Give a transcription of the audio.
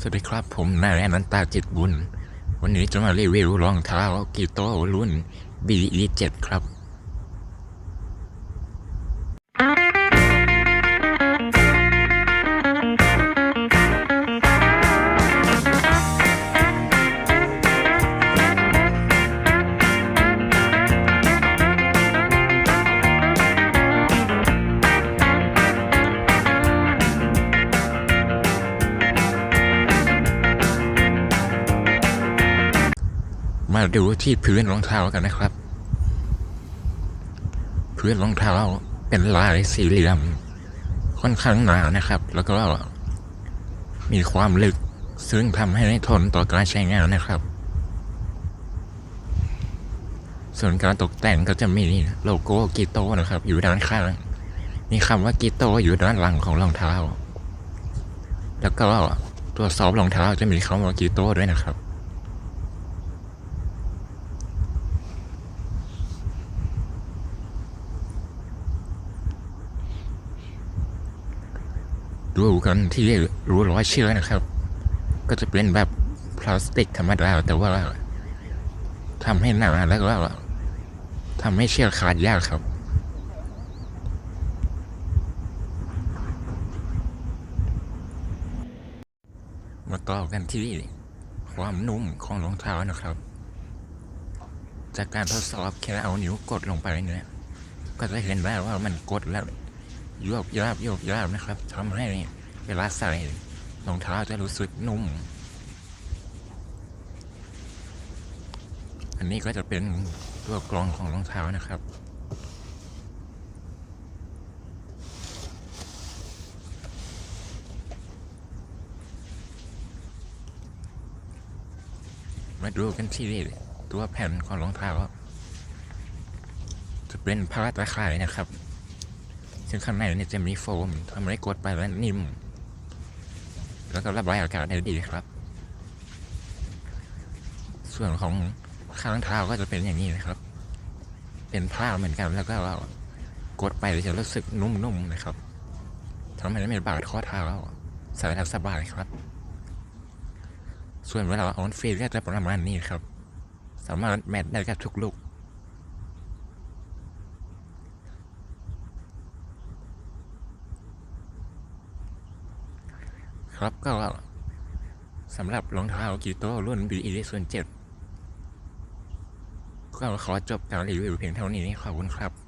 สวัสดีครับผมนายแอนันตาจิตบุญ วันนี้จะมารีวิวรองเท้ากีโต้รุ่น BE7 ครับ มาดูที่พื้นรองเท้ากันนะครับ พื้นรองเท้าเป็นลายสี่เหลี่ยม ค่อนข้างหนานะครับ แล้วก็มีความลึกซึ่งทำให้ทนต่อการใช้งานนะครับ ส่วนการตกแต่งก็จะมีโลโก้กีโต้นะครับ อยู่ด้านข้าง มีคำว่ากีโต้อยู่ด้านหลังของรองเท้า แล้วก็ตัวซอฟรองเท้าจะมีคำว่ากีโต้ด้วยนะครับ ดูกันที่รู้ร้อยเชื่อนะครับ ก็จะเป็นแบบพลาสติกธรรมดาแต่ว่าทำให้หนาแล้วก็ทำให้เชือกขาดยากครับ มาต่อกันที่ความนุ่มของรองเท้านะครับ จากการทดสอบแค่เอานิ้วกดลงไปเนี่ยก็จะเห็นได้ว่ามันกดแล้ว โยบยาบโยบยาบนะครับทำให้เวลาใส่รองเท้าจะรู้สึกนุ่ม อันนี้ก็จะเป็นตัวกรองของรองเท้านะครับมาดูกันที่ตัวแผ่นของรองเท้าจะเป็นผ้าตะข่ายนะครับ ซึ่งข้างในเนี่ยจะมีโฟมทำให้กดไปแล้วนิ่ม แล้วก็ระบายอากาศได้ดีครับ ส่วนของข้างเท้าก็จะเป็นอย่างนี้นะครับ เป็นผ้าเหมือนกันแล้วก็กดไปจะรู้สึกนุ่มๆนะครับทำให้ไม่บาดข้อเท้าใส่แล้วสบายครับ ส่วนเวลาออนฟีดก็จะประมาณนี้ครับ สามารถแมทได้กับทุกลูก ครับก็สำหรับรองเท้ากีโต้รุ่น BE ส่วนเจ็ดก็ขอจบการรีวิวเพียงเท่านี้ขอบคุณครับ